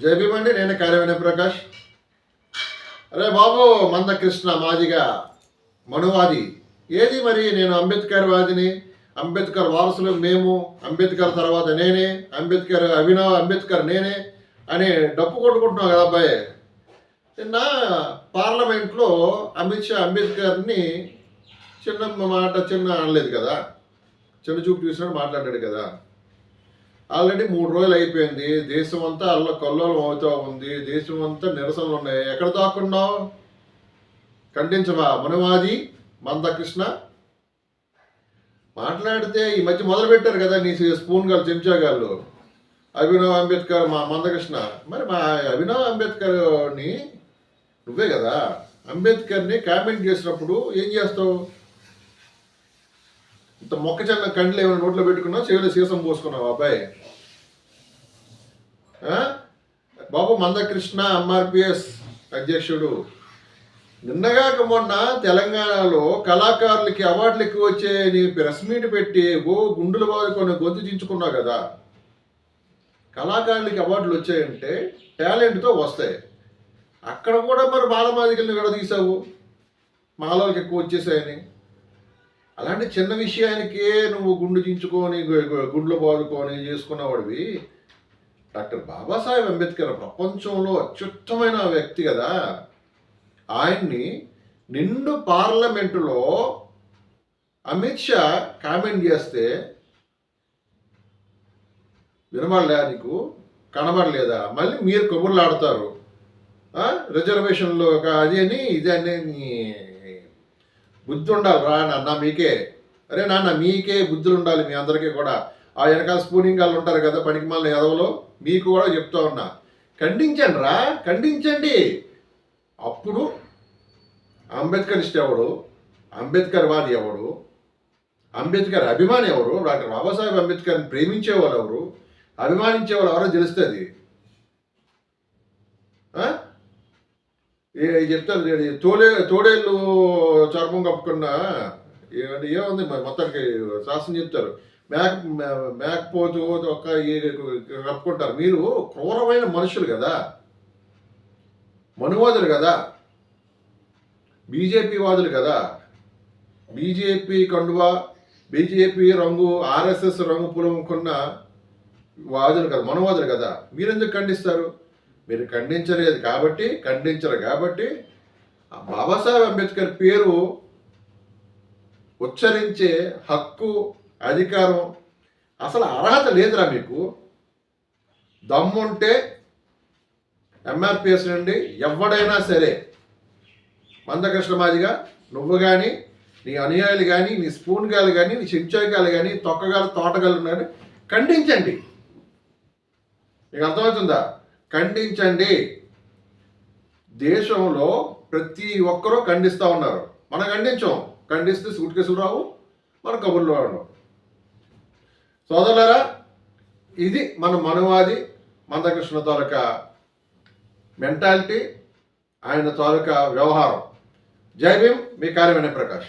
జై నేను కార్యవిన ప్రకాష్. అరే బాబు మందకృష్ణ మాదిగా మనువాది. ఏది మరి నేను అంబేద్కర్ వాదిని? అంబేద్కర్ వారసులు మేము అంబేద్కర్ తర్వాత నేనే అంబేద్కర్ అభినవ్ అంబేద్కర్ నేనే అని డప్పు కొట్టుకుంటున్నావు కదా అబ్బాయి. నిన్న పార్లమెంట్లో అమిత్ షా అంబేద్కర్ని చిన్న మాట చిన్న అనలేదు కదా. చిన్న చూపు చూసినట్టు మాట్లాడాడు కదా. ఆల్రెడీ మూడు రోజులు అయిపోయింది. దేశం అంతా అల్ల కల్లోలం అవుతూ ఉంది. దేశం అంతా నిరసనలు ఉన్నాయి ఎక్కడ దాక్కున్నావు? ఖండించవా మనవాది మందకృష్ణ? మాట్లాడితే ఈ మధ్య మొదలు పెట్టారు కదా నీ స్పూన్ గారు చెంచా గారు అభినవ్ అంబేద్కర్ మా మందకృష్ణ. మరి మా అభినవ్ అంబేద్కర్ని నువ్వే కదా. అంబేద్కర్ని కామెంట్ చేసినప్పుడు ఏం చేస్తావు? ఇంత మొక్కజొన్న కండ్లు ఏమైనా నోట్లో పెట్టుకున్నా చెవిలో సీసం పోసుకున్నావు అబ్బాయి? బాబు మందకృష్ణ ఎంఆర్పిఎస్ అధ్యక్షుడు. నిన్నగాక మొన్న తెలంగాణలో కళాకారులకి అవార్డులు ఎక్కువ వచ్చే నీ ప్రెస్ మీట్ పెట్టి ఓ గుండులు బాదుకొని గొంతు దించుకున్నావు కదా. కళాకారులకి అవార్డులు వచ్చాయంటే టాలెంట్తో వస్తాయి. అక్కడ కూడా మరి బాలమాదికల్ని కూడా తీసావు మాలవాళ్ళకి ఎక్కువ వచ్చేసాయని. అలాంటి చిన్న విషయానికే నువ్వు గుండు చించుకొని గు- గుండ్లు బాదుకొని చేసుకున్నవాడివి. డాక్టర్ బాబాసాహెబ్ అంబేద్కర్ ప్రపంచంలో అత్యుత్తమైన వ్యక్తి కదా. ఆయన్ని నిండు పార్లమెంటులో అమిత్ షా కామెంట్ చేస్తే వినబడలే నీకు? కనబడలేదా? మళ్ళీ మీరు కబుర్లు ఆడతారు రిజర్వేషన్లో ఒక అది అని ఇది అని నీ బుద్ధి ఉండాలి రా నాన్న మీకే. అరే నాన్న మీకే బుద్ధులు ఉండాలి మీ అందరికీ కూడా. ఆ వెనకాల స్పూనింగ్ వాళ్ళు ఉంటారు కదా పనికి మళ్ళీ ఎదవలో మీకు కూడా చెప్తా ఉన్నా. ఖండించండి రా ఖండించండి. అప్పుడు అంబేద్కర్ ఇష్ట ఎవడు అంబేద్కర్ వాది ఎవడు అంబేద్కర్ అభిమాని ఎవరు? డాక్టర్ బాబాసాహెబ్ అంబేద్కర్ని ప్రేమించేవాళ్ళు ఎవరు? అభిమానించేవాళ్ళు ఎవరో తెలుస్తుంది. చెప్తాను ఏ- చెప్తారు తోడే తోడేళ్ళు చర్మం కప్పుకున్నా ఏమంటే ఏముంది మరి మొత్తానికి శాస్త్రం చెప్తారు. మేక మేకపోతు ఒక ఈ- కప్పుకుంటారు. మీరు క్రూరమైన మనుషులు కదా. మనువాదులు కదా. బీజేపీ వాదులు కదా. బీజేపీ కండువా బీజేపీ రంగు ఆర్ఎస్ఎస్ రంగు పులుముకున్న వాదులు కదా మనవాదులు కదా. మీరెందుకు ఖండిస్తారు? మీరు ఖండించలేదు కాబట్టి ఖండించరు కాబట్టి బాబాసాహెబ్ అంబేద్కర్ పేరు ఉచ్చరించే హక్కు అధికారం అసలు అర్హత లేదురా మీకు. దమ్ముంటే ఎంఆర్పిఎస్ నుండి ఎవడైనా సరే మందకృష్ణ మాదిగా నువ్వు కానీ నీ అనుయాయులు కానీ నీ స్పూన్ గాలు కానీ నీ చెంచాయిగాలు కానీ తొక్కగాలు తోటగాలు కానీ ఖండించండి. మీకు అర్థమవుతుందా? ఖండించండి. దేశంలో ప్రతి ఒక్కరూ ఖండిస్తూ ఉన్నారు. మనం ఖండించాం. ఖండిస్తే సూట్ కేసులు రావు మన కబుర్లు రావు సోదరులరా ఇది మన మనువాది మందకృష్ణ తాలూకా మెంటాలిటీ ఆయన తాలూకా వ్యవహారం. జై భీమ్ మీ కార్యమైన ప్రకాష్.